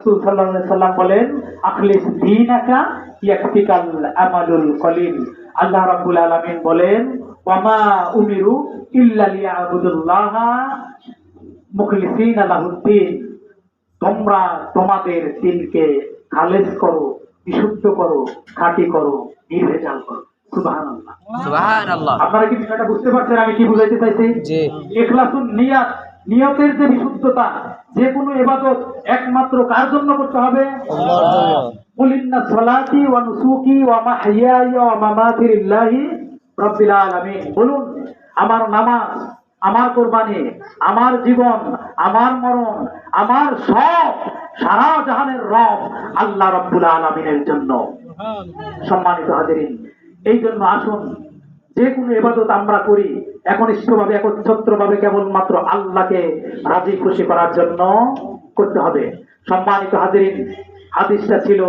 রাসূল সাল্লাল্লাহু আলাইহি সাল্লাম বলেন আখলিস দীনাকা ইয়াকফিকাল আমালুল কলিল। আল্লাহ রাব্বুল আলামিন বলেন ওয়ামা উমিরু ইল্লা লিয়াবুদুল্লাহা মুখলিসিনা লাহুদ্দিন। তোমরা তোমাদের দিনকে খালেজ করো বিশুদ্ধ করো খাঁটি করো নির্ভেজাল করো। সুবহানাল্লাহ। সুবহানাল্লাহ। আপনারা কি বিষয়টা বুঝতে পারছেন? আমি কি বুঝাইতে চাইছি? জি। ইখলাসুন নিয়াত নিয়তের যে বিশুদ্ধতা যে কোনো এবাদত একমাত্র কার জন্য করতে হবে? কুলিন্না সলাতি ওয়া নুসুকি ওয়া মাহইয়াই ওয়া মামাতি লিল্লাহি রব্বিল আলামিন। বলুন আমার নামাজ আমার কোরবানি আমার জীবন আমার মরণ আমার সব সারা জাহানের রব আল্লাহ রব্বুল আলমিনের জন্য। সম্মানিত হাজির এই জন্য আসুন যে কোনো এবাদত আমরা করি, একনিষ্ঠভাবে, একচ্ছত্রভাবে কেবলমাত্র আল্লাহকে রাজি খুশি করার জন্য করতে হবে। সম্মানিত হাজিরিন, হাদিসটা ছিল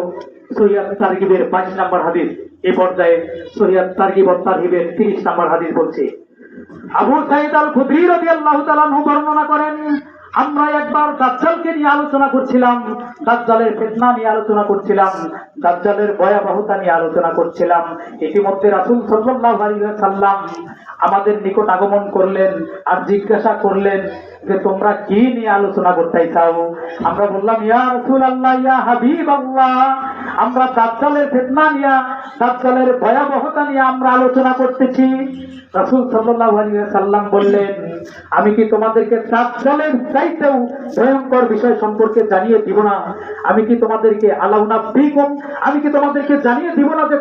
সৈয়দ তারগিবের বাইশ নম্বর হাদিস। এ পর্যায়ে সৈয়দ তারগিব ও তারহিবের তিরিশ নম্বর হাদিস বলছে। আবু সাইদ আল খুদরি তাআলা আনহু বর্ণনা করেন আমরা একবার দাজ্জালকে নিয়ে আলোচনা করছিলাম, দাজ্জালের ফিতনা নিয়ে আলোচনা করছিলাম, দাজ্জালের ভয়াবহতা নিয়ে আলোচনা করছিলাম। ইতিমধ্যে রাসূল সাল্লাল্লাহু আলাইহি ওয়াসাল্লাম আমাদের নিকট আগমন করলেন আর জিজ্ঞাসা করলেন যে, তোমরা কি নিয়ে আলোচনা করতে চাও? আমরা বললাম, ইয়া রাসূলুল্লাহ, ইয়া হাবিবাল্লাহ, আমরা দাজ্জালের ফিতনা নিয়ে, দাজ্জালের ভয়াবহতা নিয়ে আমরা আলোচনা করতেছি। রাসূল সাল্লাল্লাহু আলাইহি সাল্লাম বললেন, আমি কি তোমাদেরকে দাজ্জালের চাইতেও ভয়ঙ্কর বিষয় সম্পর্কে জানিয়ে দিব না। আমি কি তোমাদেরকে আলাউনা আমি কি তোমাদেরকে জানিয়ে দিব না যে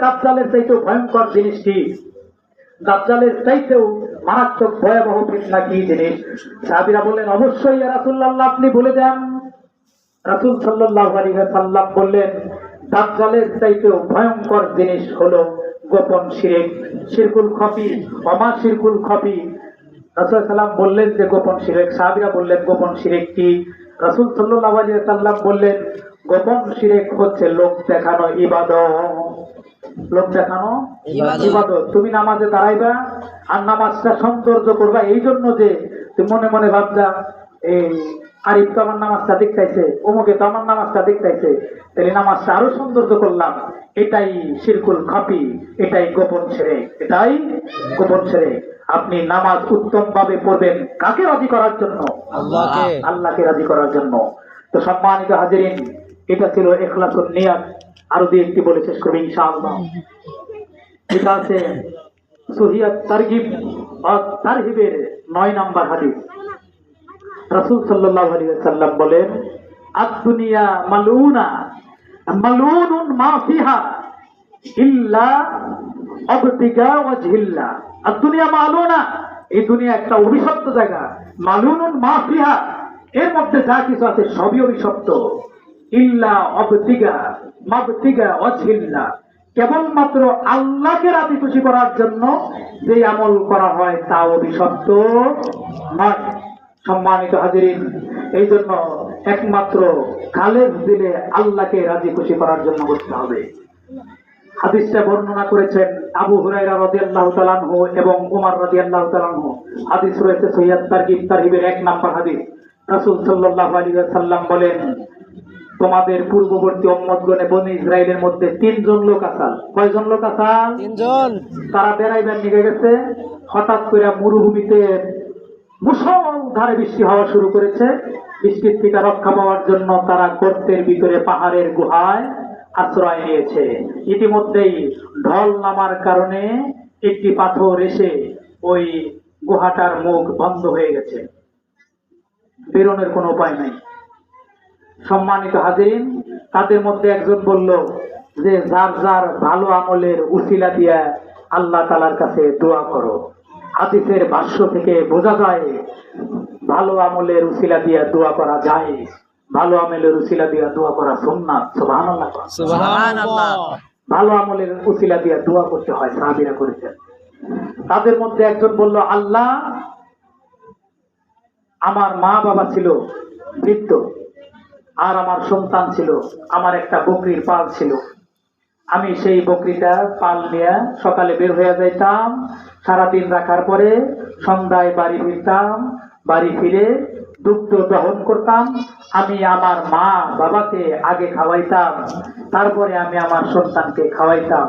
চাইতেও ভয়ঙ্কর জিনিস কি? দাজ্জালের চাইতেও মারাত্মক ভয়াবহ ফিতনা কি জিনিস? সাহাবীরা বললেন, অবশ্যই রাসূলুল্লাহ, আপনি বলে দেন। রাসূল সাল্লাল্লাহু আলাইহি সাল্লাম বললেন, দাজ্জালের চাইতেও ভয়ঙ্কর জিনিস হলো গোপন শিরক। শিরকুল খফি, অমা শিরকুল খফি রাসূল সাল্লাম বললেন যে গোপন শিরক সাহাবীরা বললেন গোপন শিরক কি? রাসূল আলাইহি সাল্লাম বললেন গোপন শিরক হচ্ছে লোক দেখানো ইবাদত। লোক দেখানো ইবাদত। ইবাদত। তুমি নামাজে দাঁড়াইবা আর নামাজটা সৌন্দর্য করবা। এই জন্য যে তুমি মনে মনে ভাবছা এই আরিফ তো আমার নামাজটা দেখতেছে অমুকে তো আমার নামাজটা দেখতেছে তাহলে নামাজটা আরও সৌন্দর্য করলাম। এটাই শিরকুল খাপি এটাই গোপন ছেড়ে এটাই গোপন ছেড়ে আপনি নামাজ উত্তম ভাবে পড়বেন কাকে রাজি করার জন্য? আল্লাহকে। রাজি করার জন্য। তো সম্মানিত হাজিরিন এটা ছিল এখলাসুন নিয়াত। আরও দুই একটি বলে শেষ করবে ইনশাআল্লাহ। এটা আছে সহিয়াত তারগিব তারহিবের নয় নাম্বার হাদিস। রাসূল সাল্লাল্লাহু আলাইহি ওয়াসাল্লাম বলেন আদ-দুনিয়া মা ফিহা ইল্লা অবতিগা ওয়াজহিল্লাহ আদ-দুনিয়া মালউনা এই দুনিয়া একটা অভিশপ্ত জায়গা। মালুনুন মা ফিহা এর মধ্যে যা কিছু আছে সবই অভিশপ্ত। ইল্লা অবতিগা মাবতিগা ওয়াজহিল্লাহ কেবলমাত্র আল্লাহকে রাজি খুশি করার জন্য যে আমল করা হয় তা অভিশপ্ত নয়। সম্মানিত হাজিরিন, এই জন্য একমাত্র খালেজ দিলে আল্লাহকে রাজি খুশি করার জন্য করতে হবে। হাদিসটা বর্ণনা করেছেন আবু হুরাইরা রাদিয়াল্লাহু তাআলা আনহু এবং উমর রাদিয়াল্লাহু তাআলা আনহু। হাদিস রয়েছে সহিহ তারগিব তারহিবের এক নাম্বার হাদিস। রাসূল সাল্লাল্লাহু আলাইহি ওয়াসাল্লাম বলেন তোমাদের পূর্ববর্তী উম্মতগণে বনি ইসরাইলের মধ্যে তিনজন লোক আসাল। কয়জন লোক আসাল? তিনজন। তারা বেড়াইবার নিয়ে গেছে। হঠাৎ করে মরুভূমিতে মুসলধারে বৃষ্টি হওয়া শুরু করেছে। বৃষ্টির থেকে রক্ষা পাওয়ার জন্য তারা গর্তের ভিতরে পাহাড়ের গুহায় আশ্রয় নিয়েছে। ইতিমধ্যেই ঢল নামার কারণে একটি পাথর এসে ওই গুহাটার মুখ বন্ধ হয়ে গেছে। বেরোনোর কোনো উপায় নাই। সম্মানিত হাজিরিন, তাদের মধ্যে একজন বলল যে, যার যার ভালো আমলের উসিলা দিয়া আল্লাহ তালার কাছে দোয়া করো। হাদিসের ভাষ্য থেকে বোঝা যায়, ভালো আমলের উসিলা দিয়া দোয়া করা যায়। ভালো আমলের উসিলা দিয়া দোয়া করা সুবহানাল্লাহ। সুবহানাল্লাহ। ভালো আমলের উসিলা দিয়া দোয়া করতে হয় সাহাবীরা করেছেন। তাদের মধ্যে একজন বলল আল্লাহ আমার মা বাবা ছিল বৃদ্ধ আর আমার সন্তান ছিল আমার একটা বকরির পাল ছিল। আমি সেই বকরিটা পাল নিয়ে সকালে বের হয়ে যাইতাম সারাদিন রাখার পরে সন্ধ্যায় বাড়ি ফিরতাম বাড়ি ফিরে দুগ্ধ দহন করতাম আমি আমার মা বাবাকে আগে খাওয়াইতাম, তারপরে আমি আমার সন্তানকে খাওয়াইতাম।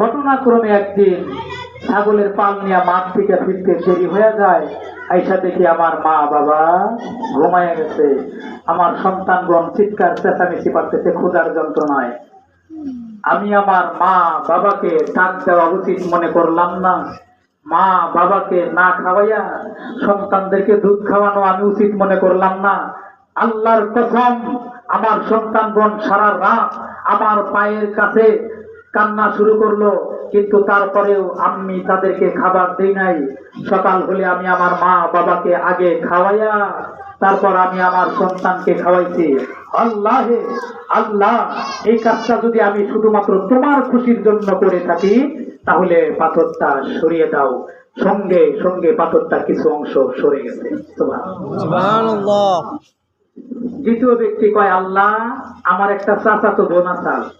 ঘটনাক্রমে একদিন ছাগলের পাল নিয়ে মাঠ থেকে ফিরতে দেরি হয়ে যায়, আইসা দেখি আমার মা বাবা ঘুমায় গেছে। আমার সন্তানগণ চিৎকার, চেঁচামেচি পারতেছে ক্ষুধার যন্ত্রণায়। আমি আমার মা বাবাকে ডাক দেওয়া উচিত মনে করলাম না। মা বাবাকে না খাওয়াইয়া সন্তানদেরকে দুধ খাওয়ানো আমি উচিত মনে করলাম না। আল্লাহর কসম, আমার সন্তানগণ সারা রাত আমার পায়ের কাছে কান্না শুরু করল, কিন্তু তারপরেও আমি তাদেরকে খাবার দিই নাই। সকাল হলে আমি আমার মা বাবাকে আগে খাওয়াইয়া তারপর আমি আমার সন্তানকে খাওয়াইছি। আল্লাহ আল্লাহ, এই কাজটা যদি আমি শুধুমাত্র তোমার খুশির জন্য করে থাকি তাহলে পাথরটা সরিয়ে দাও। সঙ্গে সঙ্গে পাথরটা কিছু অংশ সরে গেছে। দ্বিতীয় ব্যক্তি কয় আল্লাহ আমার একটা চাচাতো বোন আছে।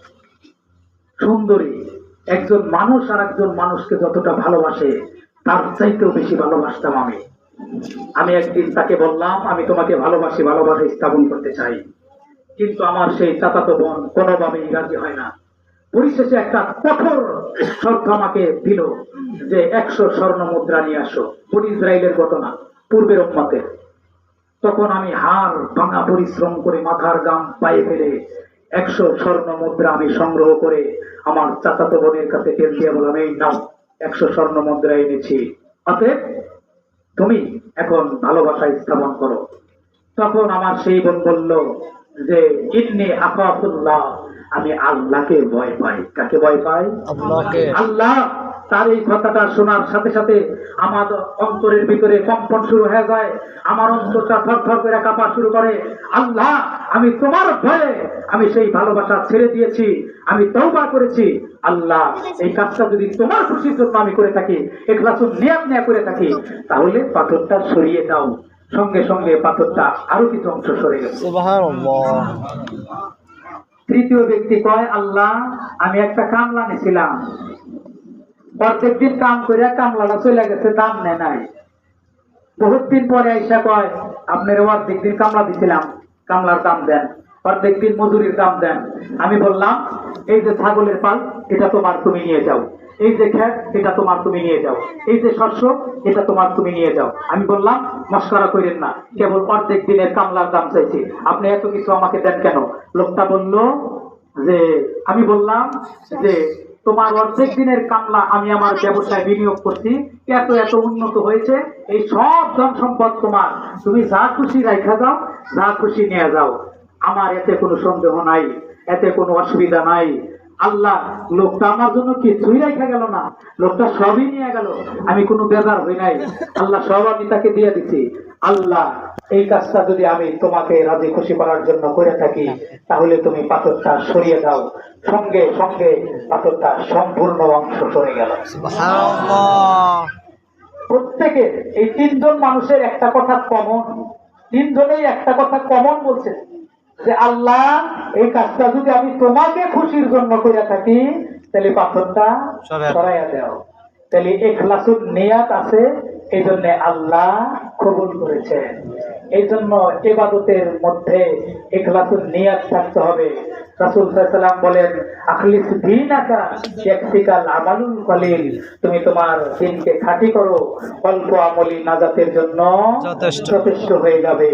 সুন্দরী। একজন মানুষ আর একজন মানুষকে যতটা ভালোবাসে তার চাইতেও বেশি ভালোবাসতাম আমি। আমি একদিন তাকে বললাম আমি তোমাকে ভালোবাসি ভালোবাসা স্থাপন করতে চাই। কিন্তু আমার সেই চাচাতো বোন কোনোভাবেই রাজি হয় না। পরিশেষে একটা কঠোর শর্ত আমাকে দিল যে একশো স্বর্ণ মুদ্রা নিয়ে আসো। বনি ইসরায়েলের ঘটনা, পূর্বের উম্মতের তখন আমি হার ভাঙা পরিশ্রম করে মাথার গাম পায়ে ফেলে একশো স্বর্ণ মুদ্রা আমি সংগ্রহ করে আমার চাচাতো বোনের কাছে তেল দিয়ে বললাম, এই নাও, একশো স্বর্ণ মুদ্রা এনেছি। অতএব তুমি এখন ভালোবাসা স্থাপন করো। তখন আমার সেই বোন বলল যে ইন্নি আকাফুল্লাহ আমি আল্লাহকে ভয় পাই। কাকে ভয় পাই? আল্লাহ তার এই কথাটা শোনার সাথে সাথে আমার অন্তরের ভিতরে কম্পন শুরু হয়ে যায়। আমার অন্তরটা থর থর করে কাঁপা শুরু করে। আল্লাহ আমি তোমার ভয়ে আমি সেই ভালোবাসা ছেড়ে দিয়েছি। আমি তওবা করেছি। আল্লাহ এই কাজটা যদি তোমার খুশির জন্য আমি করে থাকি এখলাসুন নিয়াম নেয়া করে থাকি তাহলে পাথরটা সরিয়ে দাও। সঙ্গে সঙ্গে পাথরটা আরও কিছু অংশ সরে গেছে। তৃতীয় ব্যক্তি কয়, আল্লাহ, আমি একটা কামলা নিছিলাম প্রত্যেক দিন কাম করে কামলাটা চলে গেছে, দাম নেয় নাই। বহুত দিন পরে আইসা কয়, আপনার অর্ধেক দিন কামলা দিছিলাম, কামলার দাম দেন, অর্ধেক দিন মজুরির দাম দেন। আমি বললাম, এই যে ছাগলের পাল, এটা তোমার তুমি নিয়ে যাও। এই যে খ্যাত, এটা তোমার তুমি নিয়ে যাও। এই যে শস্য, এটা তোমার তুমি নিয়ে যাও। আমি বললাম, মস্করা করেন না, কেবল অর্ধেক দিনের কামলার দাম চাইছি। আপনি এত কিছু আমাকে দেন কেন? লোকটা বলল যে, আমি বললাম যে, তোমার অর্ধেক দিনের কামলা আমি আমার ব্যবসায় বিনিয়োগ করছি, এত এত উন্নত হয়েছে, এই সব ধন সম্পদ তোমার। তুমি যা খুশি রাখা যাও যা খুশি নিয়ে যাও। আমার এতে কোনো সন্দেহ নাই, এতে কোনো অসুবিধা নাই। আল্লাহ লোকটা আমার জন্য কিছুই রেখা গেল না। লোকটা সবই নিয়ে গেল। আমি কোনো বেজার হই নাই। আল্লাহ সব আমি তাকে দিয়ে দিছি। আল্লাহ এই কাজটা যদি আমি তোমাকে রাজি খুশি করার জন্য করে থাকি তাহলে তুমি পাথরটা সরিয়ে দাও। সঙ্গে সঙ্গে পাথরটা সম্পূর্ণ অংশ সরে গেল। সুবহানাল্লাহ। প্রত্যেকে এই তিনজন মানুষের একটা কথা কমন। তিনজনেই একটা কথা কমন বলছে। যে আল্লাহ এই কাজটা যদি আমি তোমাকে খুশির জন্য করে থাকি তাহলে পাথরটা সরাইয়া- দাও। তাহলে এখলাসুল নিয়াত আছে এই জন্য আল্লাহ কবুল করেছেন এই জন্য এবাদতের মধ্যে এখলাসুল নিয়াত থাকতে হবে। রাসূল সাল্লাল্লাহু বলেন আখলিস দীনাকা আমালুল কলিল। তুমি তোমার দিনকে খাঁটি করো অল্প আমলি নাজাতের জন্য। যথেষ্ট হয়ে যাবে।